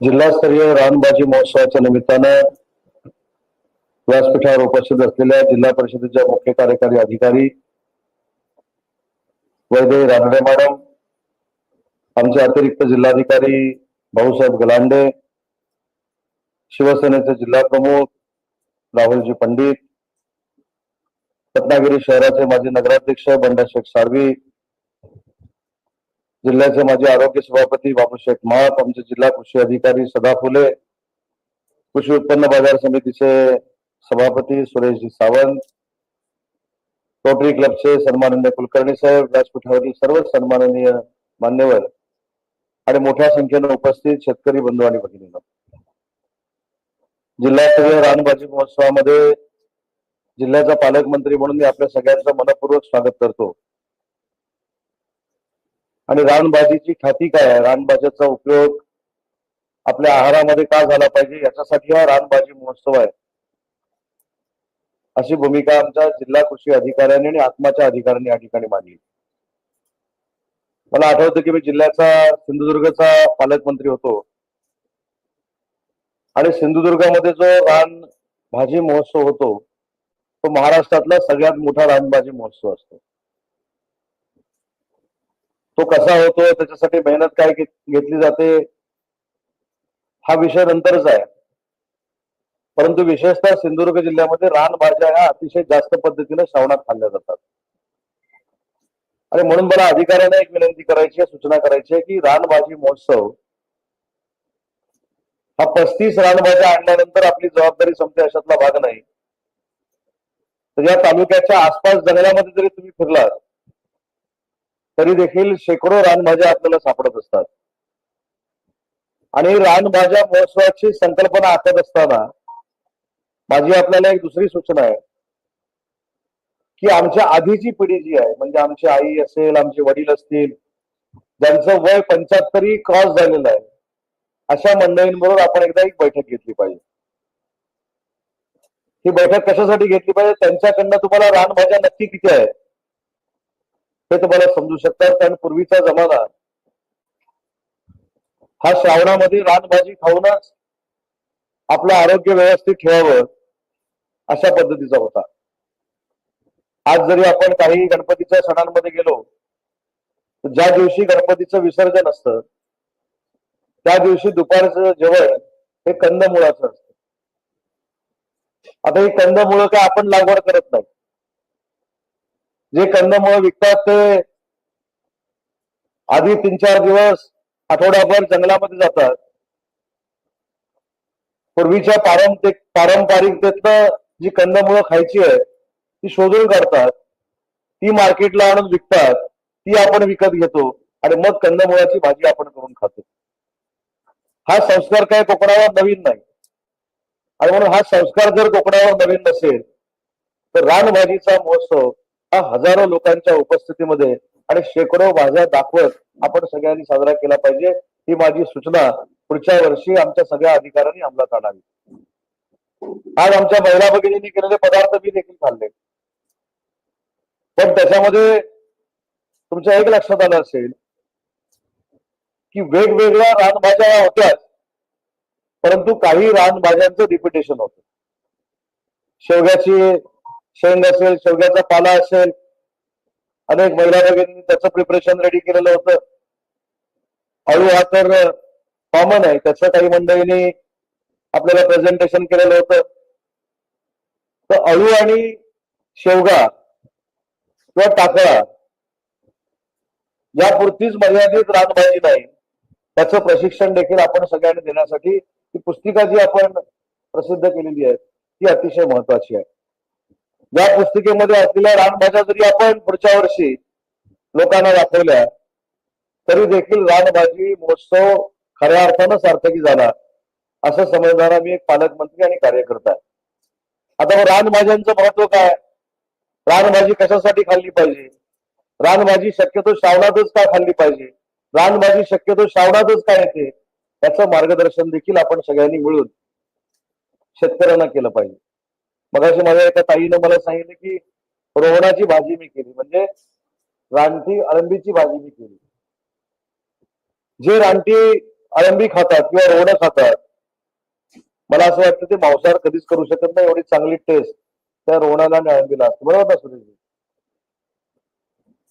जिल्हास्तरीय रानबाजी महोत्सवाच्या निमित्तानं व्यासपीठावर उपस्थित असलेल्या जिल्हा परिषदेच्या मुख्य कार्यकारी अधिकारी वैदय रानडे मॅडम आमचे अतिरिक्त जिल्हाधिकारी भाऊसाहेब गलांडे शिवसेनेचे जिल्हा प्रमुख राहुलजी पंडित रत्नागिरी शहराचे माजी नगराध्यक्ष बंडाशेख साळवी जिल्ह्याचे माझे आरोग्य सभापती बाबूशेठ माप आमचे जिल्हा कृषी अधिकारी सदा फुले कृषी उत्पन्न बाजार समितीचे सभापती सुरेशजी सावंत रोटरी क्लबचे सन्माननीय कुलकर्णी साहेब व्यासपीठावरील सर्व सन्माननीय मान्यवर आणि मोठ्या संख्येने उपस्थित शेतकरी बंधू आणि भगिनींनो. जिल्हास्तरीय रानभाजी महोत्सवामध्ये जिल्ह्याचा पालकमंत्री म्हणून मी आपल्या सगळ्यांचं मनपूर्वक स्वागत करतो. आणि रानबाजीची ख्याती काय आहे? रानबाजाचा उपयोग आपल्या आहारामध्ये का झाला पाहिजे? याच्यासाठी हा रानबाजी महोत्सव आहे. अशी भूमिका आमच्या जिल्हा कृषी अधिकाऱ्यांनी आणि आत्माच्या अधिकाऱ्यांनी या ठिकाणी मांडली. मला आठवतं की मी जिल्ह्याचा सिंधुदुर्गचा पालकमंत्री होतो. आणि सिंधुदुर्गामध्ये जो रान भाजी महोत्सव होतो तो महाराष्ट्रातला सगळ्यात मोठा रानबाजी महोत्सव असतो. तो कसा होतो त्याच्यासाठी मेहनत काय घेतली जाते हा विषय नंतरच आहे. परंतु विशेषतः सिंधुदुर्ग जिल्ह्यामध्ये रानभाज्या ह्या अतिशय जास्त पद्धतीने श्रावणात खाल्ल्या जातात. आणि म्हणून मला अधिकाऱ्यांना एक विनंती करायची आहे सूचना करायची आहे की रानभाजी महोत्सव हा पस्तीस रानभाज्या आणल्यानंतर आपली जबाबदारी संपते अशातला भाग नाही. तर या तालुक्याच्या आसपास जंगलामध्ये जरी तुम्ही फिरलात तरी देखील शेकडो रानभाज्या आपल्याला सापडत असतात. आणि रानभाज्या महोत्सवाची संकल्पना आखत असताना माझी आपल्याला एक दुसरी सूचना आहे. की आमच्या आधीची पिढी जी आहे म्हणजे आमची आई असेल आमचे वडील असतील ज्यांचं वय पंच्याहत्तरी क्रॉस झालेलं आहे अशा मंडळींबरोबर आपण एकदा एक बैठक घेतली पाहिजे. ही बैठक कशासाठी घेतली पाहिजे? त्यांच्याकडनं तुम्हाला रानभाज्या नक्की किती आहेत? हे तुम्हाला समजू शकतात. कारण पूर्वीचा जमाना हा श्रावणामध्ये रानभाजी खाऊनच आपलं आरोग्य व्यवस्थित ठेवावं अशा पद्धतीचा होता. आज जरी आपण काही गणपतीच्या सणांमध्ये गेलो तर ज्या दिवशी गणपतीचं विसर्जन असतं त्या दिवशी दुपारचं जेवण हे कंदमुळाचं असतं. आता ही कंदमुळं काय आपण लागवड करत नाही. जे कंदमुळं विकतात ते आधी तीन चार दिवस आठवडाभर जंगलामध्ये जातात. पूर्वीच्या पारंपरिक पारंपरिकतेतलं जी कंदमुळं खायची आहे ती शोधून काढतात. ती मार्केटला आणून विकतात. ती आपण विकत घेतो आणि मग कंदमुळाची भाजी आपण करून खातो. हा संस्कार काय कोकणावर नवीन नाही. आणि म्हणून हा संस्कार जर कोकणावर नवीन नसेल तर रानभाजीचा महोत्सव हा हजारो लोकांच्या उपस्थितीमध्ये आणि शेकडो भाज्या दाखवत आपण सगळ्यांनी साजरा केला पाहिजे. ही माझी सूचना पुढच्या वर्षी आमच्या सगळ्या अधिकाऱ्यांनी अंमलात आणावी. आज आमच्या महिला भगिनींनी केलेले पदार्थ मी देखील खाल्ले. पण त्याच्यामध्ये तुमच्या एक लक्षात आलं असेल की वेगवेगळ्या रानभाज्या होत्या होत्याच परंतु काही रानभाज्यांचं रिपिटेशन होत. शेवग्याची शेंग असेल शेवग्याचा पाला असेल. अनेक महिला भगिनी त्याचं प्रिपरेशन रेडी केलेलं होतं. अळू हा तर कॉमन आहे. त्याचं काही मंडळींनी आपल्याला प्रेझेंटेशन केलेलं होतं. तर अळू आणि शेवगा किंवा टाकळा यापुरतीच मर्यादित रानभाजी नाही. त्याचं प्रशिक्षण देखील आपण सगळ्यांनी देण्यासाठी ती पुस्तिका जी आपण प्रसिद्ध केलेली आहे ती अतिशय महत्वाची आहे. या पुस्तिकेमध्ये असलेल्या रानभाज्या जरी आपण पुढच्या वर्षी लोकांना दाखवल्या तरी देखील रानभाजी महोत्सव खऱ्या अर्थानं सार्थकी झाला असं समजणारा मी एक पालकमंत्री आणि कार्यकर्ता आता मग रानभाज्यांचं महत्त्व काय रानभाजी कशासाठी खाल्ली पाहिजे? रानभाजी शक्यतो श्रावणातच का खाल्ली पाहिजे? रानभाजी शक्यतो श्रावणातच काय येते? याचं मार्गदर्शन देखील आपण सगळ्यांनी मिळून शेतकऱ्यांना केलं पाहिजे. मगाशी माझ्या एका ताईनं मला सांगितलं की रोहणाची भाजी मी केली म्हणजे रानटी अळंबीची भाजी मी केली. जे रानटी अळंबी खातात किंवा रोहणं खातात मला असं वाटतं ते मांसाहार कधीच करू शकत नाही एवढी चांगली टेस्ट त्या रोहणाला आणि अळंबीला असते बरोबर ना सुरेशजी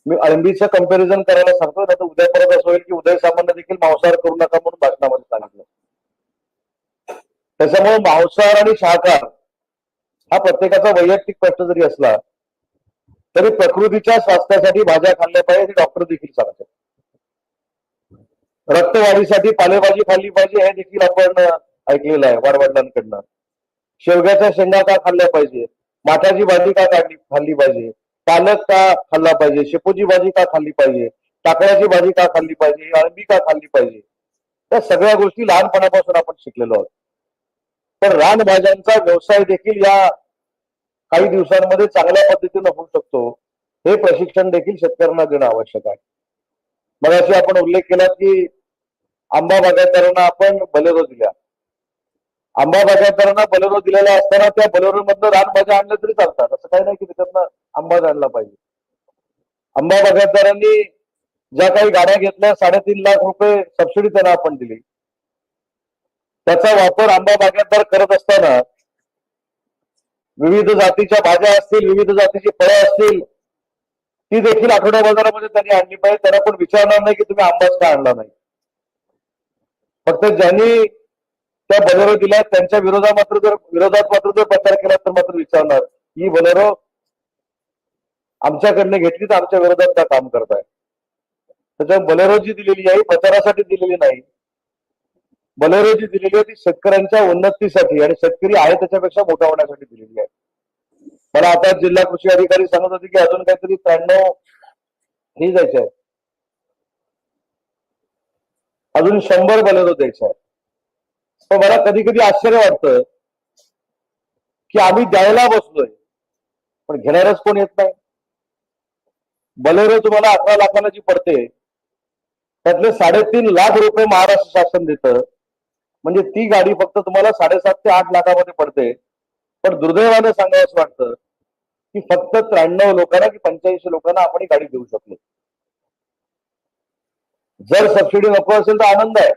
मी अळंबीचं कंपॅरिझन करायला सांगतो ना तर उद्या परत असं होईल की उदय सामान्य देखील मांसाहार करू नका म्हणून भाषणामध्ये सांगितलं. त्याच्यामुळे मांसाहार आणि शाकाहार हा प्रत्येकाचा वैयक्तिक प्रश्न जरी असला तरी प्रकृतीच्या स्वास्थ्यासाठी भाज्या खाल्ल्या पाहिजे हे डॉक्टर देखील सांगतात. रक्तवाढीसाठी पालेभाजी खाल्ली पाहिजे हे देखील आपण ऐकलेलं आहे वाडवडिलांकडनं शेवग्याच्या शेंगा का खाल्ल्या पाहिजे? माठाची भाजी का काढली खाल्ली पाहिजे? पालक का खाल्ला पाहिजे? शेपूची भाजी का खाल्ली पाहिजे? टाकळ्याची भाजी का खाल्ली पाहिजे? अळंबी का खाल्ली पाहिजे? या सगळ्या गोष्टी लहानपणापासून आपण शिकलेलो आहोत. पण रानभाज्यांचा व्यवसाय देखील या काही दिवसांमध्ये चांगल्या पद्धतीनं होऊ शकतो. हे प्रशिक्षण देखील शेतकऱ्यांना देणं आवश्यक आहे. मगाशी आपण उल्लेख केला की आंबा बागायतदारांना आपण बलेरो दिल्या. आंबा बागायतदारांना बलेरो दिलेला असताना त्या बलेरो मधनं रानभाज्या आणल्या तरी चालतात. असं काही नाही की त्याच्यातनं आंबाच आणला पाहिजे. आंबा बागायतदारांनी ज्या काही गाड्या घेतल्या साडेतीन लाख रुपये सबसिडी त्यांना आपण दिली. त्याचा वापर आंबा बागायतदार करत असताना विविध जातीच्या भाज्या असतील विविध जातीची फळं असतील ती देखील आठवड्या बाजारामध्ये त्यांनी आणली पाहिजे. त्यांना पण विचारणार नाही की तुम्ही आंबाच का आणला नाही? फक्त ज्यांनी त्या बलेरो दिल्या त्यांच्या विरोधात मात्र जर विरोधात मात्र जर प्रचार केला तर मात्र विचारणार ही बलेरो आमच्याकडनं घेतली तर आमच्या विरोधात का काम करताय? त्याच्यामुळे बलेरो जी दिलेली आहे प्रचारासाठी दिलेली नाही बलेरो जी दिलेली आहे ती शेतकऱ्यांच्या उन्नतीसाठी आणि शेतकरी आहे त्याच्यापेक्षा मोठा होण्यासाठी दिलेली आहे. मला आता जिल्हा कृषी अधिकारी सांगत होते की अजून काहीतरी त्र्याण्णव हे द्यायचे आहेत. अजून शंभर बलेरो द्यायचे आहेत. पण मला कधी कधी आश्चर्य वाटतं की आम्ही द्यायला बसलोय पण घेणारच कोण येत नाही. बलेरो तुम्हाला अकरा लाखाला जी पडते. त्यातले साडेतीन लाख रुपये महाराष्ट्र शासन देतं. म्हणजे ती गाडी फक्त तुम्हाला साडेसात ते आठ लाखामध्ये पडते. पण दुर्दैवाने सांगावं असं वाटतं की फक्त त्र्याण्णव लोकांना की पंच्याऐंशी लोकांना आपण ही गाडी देऊ शकलो. जर सबसिडी नको असेल तर आनंद आहे.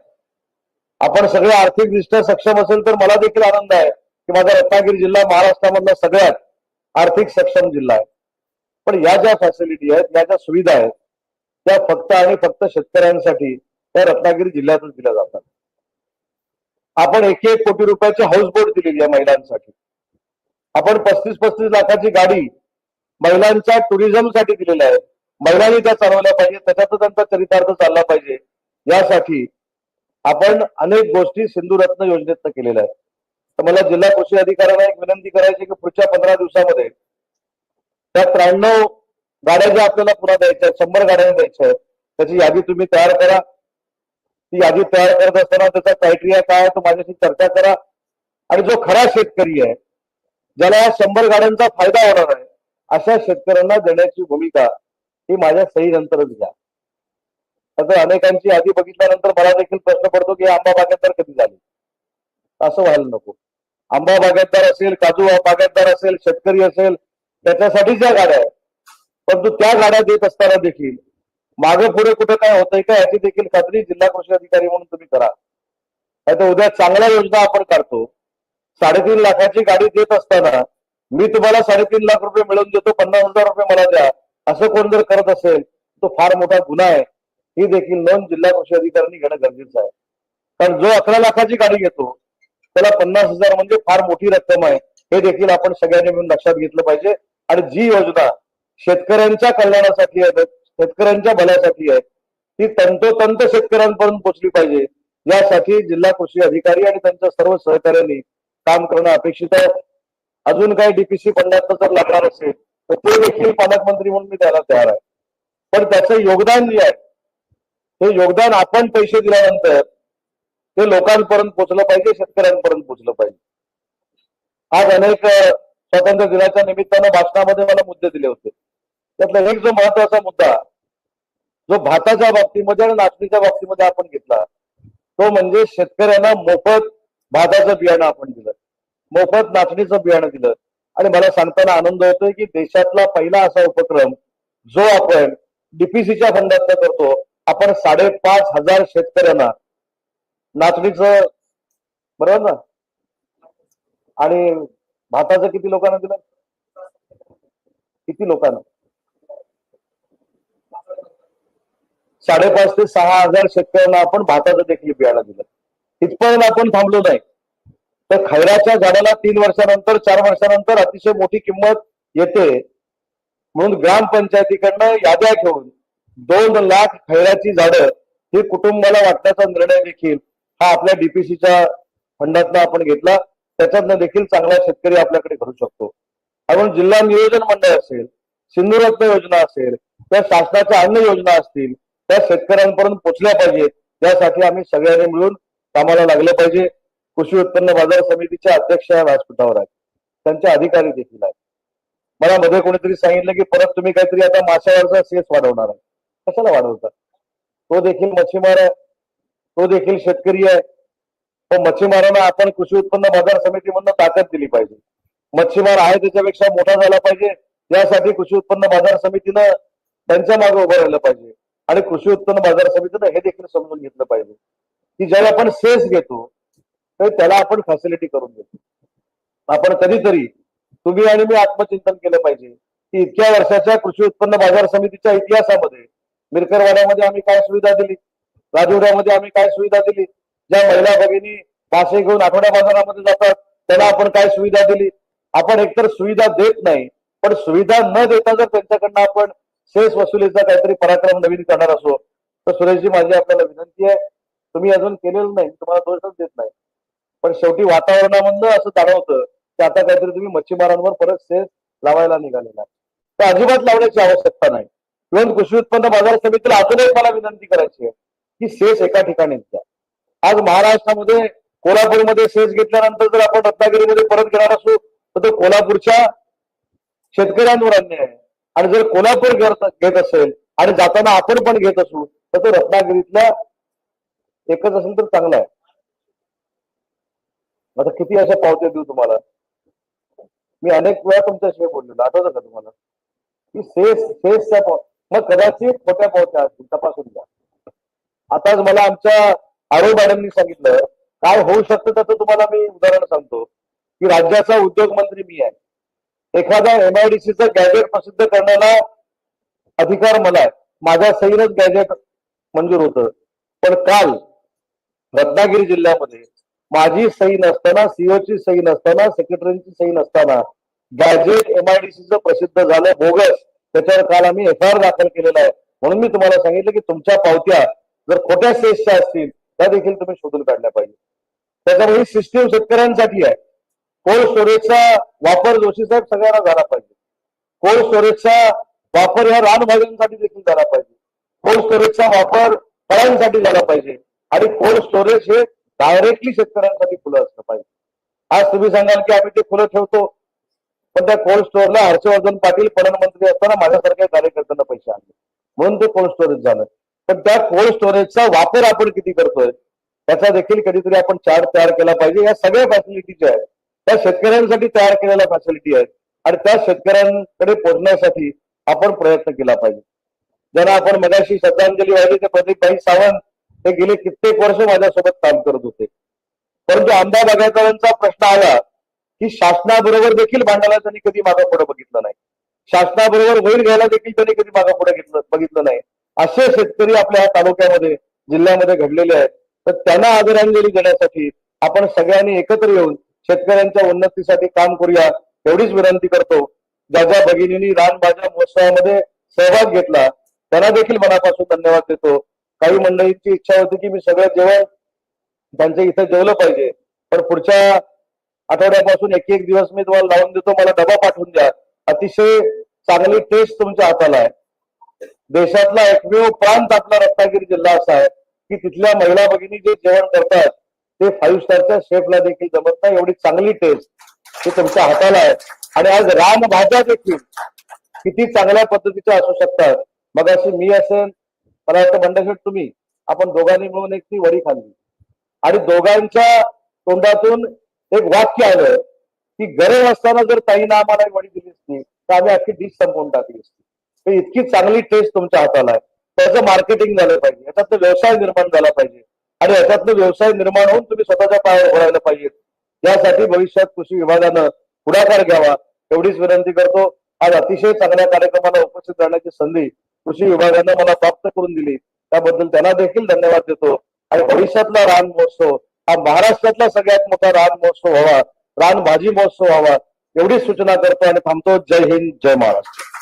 आपण सगळे आर्थिकदृष्ट्या सक्षम असेल तर मला देखील आनंद आहे की माझा रत्नागिरी जिल्हा महाराष्ट्रामधला सगळ्यात आर्थिक सक्षम जिल्हा आहे. पण या ज्या फॅसिलिटी आहेत या ज्या सुविधा आहेत त्या फक्त आणि फक्त शेतकऱ्यांसाठी त्या रत्नागिरी जिल्ह्यातच दिल्या जातात. आपण एक एक कोटी रुपयाची हाऊस बोट दिलेली आहे महिलांसाठी. आपण पस्तीस पस्तीस लाखाची गाडी महिलांच्या टुरिझमसाठी दिलेल्या आहे. महिलांनी त्या चालवल्या पाहिजे त्याच्यातच त्यांचा चरितार्थ चालला पाहिजे. यासाठी आपण अनेक गोष्टी सिंधुरत्न योजनेतनं केलेल्या आहेत. तर मला जिल्हा कृषी अधिकाऱ्यांना एक विनंती करायची की पुढच्या पंधरा दिवसामध्ये त्या त्र्याण्णव गाड्या ज्या आपल्याला पुन्हा द्यायच्या आहेत शंभर गाड्या द्यायच्या आहेत त्याची यादी तुम्ही तयार करा. ती यादी तयार करत असताना त्याचा क्रायटेरिया काय तो माझ्याशी चर्चा करा. आणि जो खरा शेतकरी आहे ज्याला या शंभर गाड्यांचा फायदा होणार आहे अशा शेतकऱ्यांना देण्याची भूमिका ही माझ्या सहीनंतरच घ्या. आता अनेकांची यादी बघितल्यानंतर मला देखील प्रश्न पडतो की आंबा बागायतदार कधी झाले? असं व्हायला नको. आंबा बागायतदार असेल काजू बागायतदार असेल शेतकरी असेल त्याच्यासाठी ज्या गाड्या आहेत. परंतु त्या गाड्या देत असताना देखील मागे पुढे कुठे काय होतंय का याची देखील खात्री जिल्हा कृषी अधिकारी म्हणून तुम्ही करा. नाही उद्या चांगल्या योजना आपण काढतो. साडेतीन लाखाची गाडी देत असताना मी तुम्हाला साडेतीन लाख रुपये मिळवून देतो पन्नास हजार रुपये मला द्या. असं कोण जर करत असेल तो फार मोठा गुन्हा आहे. ही देखील नोंद जिल्हा कृषी अधिकाऱ्यांनी घेणं गरजेचं आहे. कारण जो अकरा लाखाची गाडी घेतो त्याला पन्नास हजार म्हणजे फार मोठी रक्कम आहे. हे देखील आपण सगळ्यांनी मिळून लक्षात घेतलं पाहिजे. आणि जी योजना शेतकऱ्यांच्या कल्याणासाठी आहे शेतकऱ्यांच्या भल्यासाठी आहे. ती तंतोतंत शेतकऱ्यांपर्यंत पोहोचली पाहिजे. यासाठी जिल्हा कृषी अधिकारी आणि त्यांच्या सर्व सहकार्यांनी काम करणं अपेक्षित आहे. अजून काही डीपीसी फंडात जर लागणार असेल तर ते देखील पालकमंत्री म्हणून मी द्यायला तयार आहे. पण त्याचं योगदान जे आहे ते योगदान आपण पैसे दिल्यानंतर ते लोकांपर्यंत पोहोचलं पाहिजे शेतकऱ्यांपर्यंत पोहोचलं पाहिजे. आज अनेक स्वातंत्र्य दिनाच्या निमित्तानं भाषणामध्ये मला मुद्दे दिले होते. त्यातला एक जो महत्त्वाचा मुद्दा जो भाताच्या बाबतीमध्ये आणि नाचणीच्या बाबतीमध्ये आपण घेतला तो म्हणजे शेतकऱ्यांना मोफत भाताचं बियाणं आपण दिलं. मोफत नाचणीचं बियाणं दिलं. आणि मला सांगताना आनंद होतोय की देशातला पहिला असा उपक्रम जो आपण डीपीसीच्या फंडातनं करतो आपण साडेपाच हजार शेतकऱ्यांना नाचणीचं बरोबर ना? आणि भाताचं किती लोकांना दिलं? किती लोकांना? साडेपाच ते सहा हजार शेतकऱ्यांना आपण भाताचं देखील बियाणं दिलं. इथपर्यंत आपण थांबलो नाही. तर खैराच्या झाडाला तीन वर्षानंतर चार वर्षानंतर अतिशय मोठी किंमत येते. म्हणून ग्रामपंचायतीकडनं याद्या घेऊन दोन लाख खैराची झाडं ही कुटुंबाला वाटण्याचा निर्णय देखील हा आपल्या डीपीसीच्या फंडातनं आपण घेतला. त्याच्यातनं देखील चांगला शेतकरी आपल्याकडे घडू शकतो. आपण जिल्हा नियोजन मंडळ असेल सिंधुरत्न योजना असेल त्या शासनाच्या अन्य योजना असतील त्या शेतकऱ्यांपर्यंत पोचल्या पाहिजेत त्यासाठी आम्ही सगळ्यांनी मिळून कामाला लागलं पाहिजे. कृषी उत्पन्न बाजार समितीचे अध्यक्ष या व्यासपीठावर आहेत. त्यांचे अधिकारी देखील आहेत. मला मध्ये कोणीतरी सांगितलं की परत तुम्ही काहीतरी आता माशावरचा सेस वाढवणार आहे. कशाला वाढवतात? तो देखील मच्छीमार आहे. तो देखील शेतकरी आहे. तो मच्छीमारांना आपण कृषी उत्पन्न बाजार समितीमधनं ताकद दिली पाहिजे. मच्छीमार आहे त्याच्यापेक्षा मोठा झाला पाहिजे. यासाठी कृषी उत्पन्न बाजार समितीनं त्यांच्या मागे उभं राहिलं पाहिजे. आणि कृषी उत्पन्न बाजार समितीनं हे देखील समजून घेतलं पाहिजे. की ज्यावेळी आपण सेस घेतो तर त्याला आपण फॅसिलिटी करून देतो. आपण कधीतरी तुम्ही आणि मी आत्मचिंतन केलं पाहिजे की इतक्या वर्षाच्या कृषी उत्पन्न बाजार समितीच्या इतिहासामध्ये मिरकरवाड्यामध्ये आम्ही काय सुविधा दिली? राजवड्यामध्ये आम्ही काय सुविधा दिली? ज्या महिला भगिनी मासे घेऊन आठवड्या बाजारामध्ये जातात त्यांना आपण काय सुविधा दिली? आपण एकतर सुविधा देत नाही पण सुविधा न देता जर त्यांच्याकडनं आपण सेस वसुलीचा काहीतरी पराक्रम नवीन करणार असो तर सुरेशजी माझी आपल्याला विनंती आहे तुम्ही अजून केलेलं नाही तुम्हाला दोषच देत नाही. पण शेवटी वातावरणामधनं असं जाणवतं की आता काहीतरी तुम्ही मच्छीमारांवर परत सेस लावायला निघालेला तर अजिबात लावण्याची आवश्यकता नाही. इव्हन कृषी उत्पन्न बाजार समितीला अजून एक मला विनंती करायची आहे की सेस एका ठिकाणी द्या. आज महाराष्ट्रामध्ये कोल्हापूरमध्ये सेस घेतल्यानंतर जर आपण रत्नागिरीमध्ये परत घेणार असू तर तो कोल्हापूरच्या शेतकऱ्यांवर अन्याय आहे. आणि जर कोल्हापूर घेत घेत असेल आणि जाताना आपण पण घेत असू तर तो रत्नागिरीतला एकच असेल तर चांगला आहे. आता किती अशा पावत्या देऊ तुम्हाला? मी अनेक वेळा तुमच्याशिवाय बोललेलो आठवतं का तुम्हाला? की सेस सेसच्या पाव मग कदाचित खोट्या पावत्या असतील तपासून घ्या. आताच मला आमच्या आरो मॅडमनी सांगितलं काय होऊ शकतं त्याचं तुम्हाला मी उदाहरण सांगतो की राज्याचा उद्योग मंत्री मी आहे. एखादा एमआयडीसीचं गॅजेट प्रसिद्ध करण्याला अधिकार मला आहे. माझ्या सहीनच गॅजेट मंजूर होतं. पण काल रत्नागिरी जिल्ह्यामध्ये माझी सही नसताना सीओची सही नसताना सेक्रेटरीची सही नसताना गॅजेट एमआयडीसीचं प्रसिद्ध झालं बोगस. त्याच्यावर काल आम्ही एफ आय आर दाखल केलेला आहे. म्हणून मी तुम्हाला सांगितलं की तुमच्या पावत्या जर खोट्या सेसच्या असतील त्या देखील तुम्ही शोधून काढल्या पाहिजे. त्याच्यामुळे ही सिस्टीम शेतकऱ्यांसाठी आहे. कोल्ड स्टोरेजचा वापर जोशी साहेब सगळ्यांना झाला पाहिजे. कोल्ड स्टोरेजचा वापर ह्या रानभाज्यांसाठी देखील झाला पाहिजे. कोल्ड स्टोरेजचा वापर फळांसाठी झाला पाहिजे. आणि कोल्ड स्टोरेज हे डायरेक्टली शेतकऱ्यांसाठी खुलं असलं पाहिजे. आज तुम्ही सांगाल की आम्ही ते खुलं ठेवतो पण त्या कोल्ड स्टोअरला हर्षवर्धन पाटील प्रधानमंत्री असताना माझ्यासारख्या कार्यकर्त्यांना पैसे आणले म्हणून ते कोल्ड स्टोरेज झालं. पण त्या कोल्ड स्टोरेजचा वापर आपण किती करतोय त्याचा देखील कधीतरी आपण चार्ट तयार केला पाहिजे. या सगळ्या फॅसिलिटी ज्या आहेत त्या शेतकऱ्यांसाठी तयार केलेल्या फॅसिलिटी आहेत. आणि त्या शेतकऱ्यांकडे पोहोचण्यासाठी आपण प्रयत्न केला पाहिजे. ज्यांना आपण मगाशी श्रद्धांजली वाहिली ते प्रदीपभाई सावंत हे गेले कित्येक वर्ष माझ्यासोबत काम करत होते. परंतु आंबा बागायतदारांचा प्रश्न आला की शासनाबरोबर देखील भांडायला त्यांनी कधी मागं पुढे बघितलं नाही. शासनाबरोबर वैर घ्यायला देखील त्यांनी कधी मागं पुढे घेतलं बघितलं नाही. असे शेतकरी आपल्या तालुक्यामध्ये जिल्ह्यामध्ये घडलेले आहेत. तर त्यांना आदरांजली देण्यासाठी आपण सगळ्यांनी एकत्र येऊन शेतकऱ्यांच्या उन्नतीसाठी काम करूया एवढीच विनंती करतो. ज्या ज्या भगिनींनी रानभाज्या महोत्सवामध्ये सहभाग घेतला. त्यांना देखील मनापासून धन्यवाद देतो. काही मंडळींची इच्छा होती की मी सगळं जेवण त्यांच्या इथं जेवलं पाहिजे. पण पुढच्या आठवड्यापासून एक एक दिवस मी तुम्हाला लावून देतो. मला डबा पाठवून द्या. अतिशय चांगली टेस्ट तुमच्या हाताला आहे. देशातला एकमेव प्रांत आपला रत्नागिरी जिल्हा असा आहे की तिथल्या महिला भगिनी जे जेवण करतात ते फाईव्ह स्टारच्या शेफला देखील जमत नाही. एवढी चांगली टेस्ट ही तुमच्या हाताला आहे. आणि आज रानभाज्या देखील किती चांगल्या पद्धतीच्या असू शकतात. मग अशी मी असेल मला वाटतं मंडळी तुम्ही आपण दोघांनी मिळून एक ती वडी खाल्ली. आणि दोघांच्या तोंडातून एक वाक्य आलं की गरज असताना जर ताईनं आम्हाला वडी दिली असती तर आम्ही अख्खी डिश संपवून टाकली असती. तर इतकी चांगली टेस्ट तुमच्या हाताला आहे. त्याचं मार्केटिंग झालं पाहिजे. याच्यात व्यवसाय निर्माण झाला पाहिजे. आणि याच्यातनं व्यवसाय निर्माण होऊन तुम्ही स्वतःच्या पायावर उभं पाहिजे. यासाठी भविष्यात कृषी विभागानं पुढाकार घ्यावा एवढीच विनंती करतो. आज अतिशय चांगल्या कार्यक्रमाला उपस्थित राहण्याची संधी कृषी विभागानं मला प्राप्त करून दिली. त्याबद्दल त्यांना देखील धन्यवाद देतो. आणि भविष्यातला रान महोत्सव हा महाराष्ट्रातला सगळ्यात मोठा रान महोत्सव व्हावा रान भाजी महोत्सव व्हावा एवढीच सूचना करतो आणि थांबतो. जय हिंद जय महाराष्ट्र.